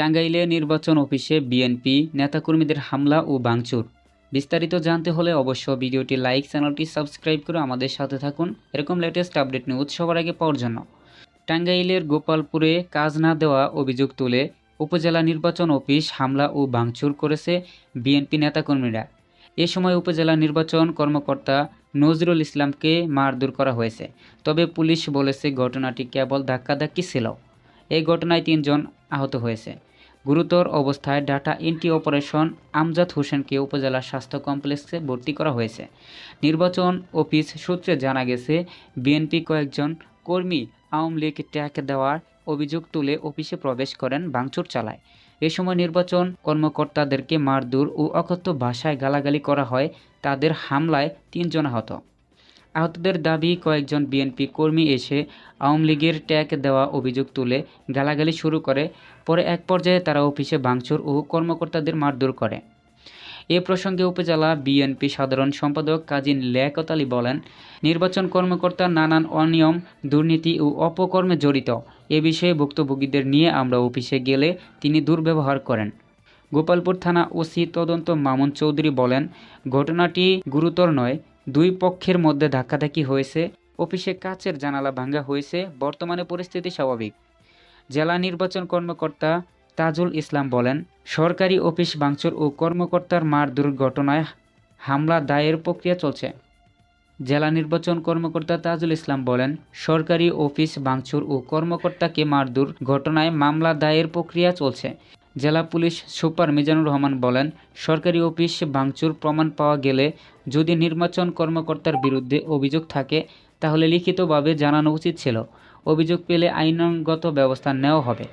টাঙ্গাইলে নির্বাচন অফিসে বিএনপি, নেতাকর্মীদের হামলা ও ভাঙচুর। বিস্তারিত জানতে হলে অবশ্য ভিডিওটি লাইক, চ্যানেলটি সাবস্ক্রাইব করে আমাদের সাথে থাকুন। এরকম লেটেস্ট আপডেট নিউজ সবার আগে পাওয়ার জন্য। টাঙ্গাইলের গোপালপুরে কাজ না দেওয়া অভিযোগ তুলে উপজেলা নির্বাচন অফিস হামলা ও ভাঙচুর করেছে বিএনপি নেতাকর্মীরা। এ সময় উপজেলা নির্বাচন কর্মকর্তা নজরুল ইসলামকে মারধর করা হয়েছে। তবে পুলিশ বলেছে, ঘটনাটি কেবল ধাক্কাধাক্কি ছিল। এই ঘটনায় তিনজন আহত হয়েছে। গুরুতর অবস্থায় ডাটা এন্ট্রি অপারেশন আমজাদ হোসেনকে উপজেলা স্বাস্থ্য কমপ্লেক্সে ভর্তি করা হয়েছে। নির্বাচন অফিস সূত্রে জানা গেছে, বিএনপি কয়েকজন কর্মী আওয়ামী লীগ ট্যাগ দেওয়ার অভিযোগ তুলে অফিসে প্রবেশ করেন ভাঙচুর চালায়। এ সময় নির্বাচন কর্মকর্তাদেরকে মারধর ও অকথ্য ভাষায় গালাগালি করা হয়, তাদের হামলায় তিনজন আহত। আহতদের দাবি, কয়েকজন বিএনপি কর্মী এসে আওয়ামী লীগের ট্যাগ দেওয়া অভিযোগ তুলে গালাগালি শুরু করে। পরে এক পর্যায়ে তারা অফিসে ভাঙচুর ও কর্মকর্তাদের মারধর করে। এ প্রসঙ্গে উপজেলা বিএনপি সাধারণ সম্পাদক কাজী লিয়াকত আলী বলেন, নির্বাচন কর্মকর্তা নানান অনিয়ম, দুর্নীতি ও অপকর্মে জড়িত। এ বিষয়ে ভুক্তভোগীদের নিয়ে আমরা অফিসে গেলে তিনি দুর্ব্যবহার করেন। গোপালপুর থানা ওসি তদন্ত মামুন চৌধুরী বলেন, ঘটনাটি গুরুতর নয় দুই পক্ষের মধ্যে ধাক্কাধাক্কি হয়েছে, অফিসে কাচের জানালা ভাঙ্গা হয়েছে, বর্তমানে পরিস্থিতি স্বাভাবিক। জেলা নির্বাচন কর্মকর্তা তাজুল ইসলাম বলেন, সরকারি অফিস ভাঙচুর ও কর্মকর্তার মার দুর্ঘটনায় হামলা দায়ের প্রক্রিয়া চলছে। জেলা নির্বাচন কর্মকর্তা তাজুল ইসলাম বলেন, সরকারি অফিস ভাঙচুর ও কর্মকর্তাকে মারধর ঘটনায় মামলা দায়ের প্রক্রিয়া চলছে। জেলা পুলিশ সুপার মিজানুর রহমান বলেন, সরকারি অফিস ভাঙচুর প্রমাণ পাওয়া গেলে যদি নির্বাচন কর্মকর্তার বিরুদ্ধে অভিযোগ থাকে, তাহলে লিখিতভাবে জানানো উচিত ছিল। অভিযোগ পেলে আইনগত ব্যবস্থা নেওয়া হবে।